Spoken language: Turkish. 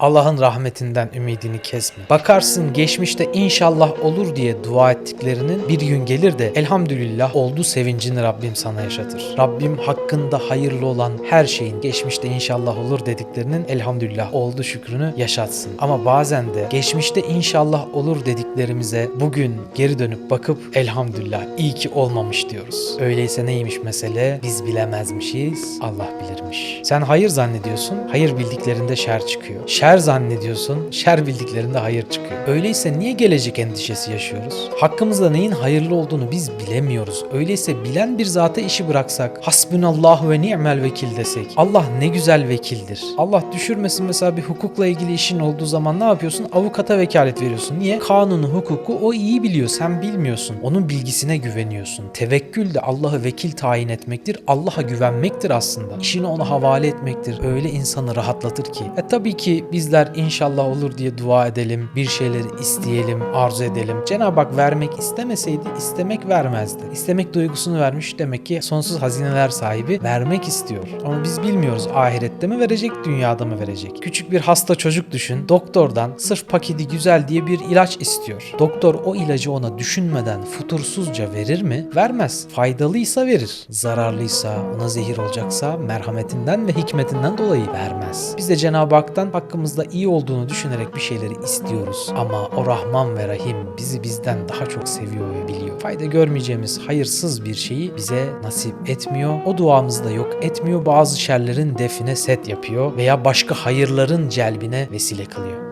Allah'ın rahmetinden ümidini kesme. Bakarsın geçmişte inşallah olur diye dua ettiklerinin bir gün gelir de elhamdülillah oldu sevincini Rabbim sana yaşatır. Rabbim hakkında hayırlı olan her şeyin geçmişte inşallah olur dediklerinin elhamdülillah oldu şükrünü yaşatsın. Ama bazen de geçmişte inşallah olur dediklerimize bugün geri dönüp bakıp elhamdülillah iyi ki olmamış diyoruz. Öyleyse neymiş mesele? Biz bilemezmişiz, Allah bilirmiş. Sen hayır zannediyorsun, hayır bildiklerinde şer çıkıyor. Şer zannediyorsun, şer bildiklerinde hayır çıkıyor. Öyleyse niye gelecek endişesi yaşıyoruz? Hakkımızda neyin hayırlı olduğunu biz bilemiyoruz. Öyleyse bilen bir zata işi bıraksak, hasbunallahu ve ni'mel vekil desek, Allah ne güzel vekildir. Allah düşürmesin mesela bir hukukla ilgili işin olduğu zaman ne yapıyorsun? Avukata vekalet veriyorsun. Niye? Kanunu, hukuku o iyi biliyor, sen bilmiyorsun. Onun bilgisine güveniyorsun. Tevekkül de Allah'ı vekil tayin etmektir. Allah'a güvenmektir aslında. İşini ona havale etmektir. Öyle insanı rahatlatır ki. E tabii ki bizler inşallah olur diye dua edelim. Bir şeyleri isteyelim, arzu edelim. Cenab-ı Hak vermek istemeseydi istemek vermezdi. İstemek duygusunu vermiş demek ki sonsuz hazineler sahibi vermek istiyor. Ama biz bilmiyoruz ahirette mi verecek, dünyada mı verecek. Küçük bir hasta çocuk düşün. Doktordan sırf paketi güzel diye bir ilaç istiyor. Doktor o ilacı ona düşünmeden futursuzca verir mi? Vermez. Faydalıysa verir. Zararlıysa, ona zehir olacaksa merhametinden ve hikmetinden dolayı vermez. Biz de Cenab-ı Hak'tan hakkımızda iyi olduğunu düşünerek bir şeyleri istiyoruz. Ama o Rahman ve Rahim bizi bizden daha çok seviyor ve biliyor. Fayda görmeyeceğimiz hayırsız bir şeyi bize nasip etmiyor. O duamızda yok etmiyor. Bazı şerlerin define set yapıyor veya başka hayırların celbine vesile kılıyor.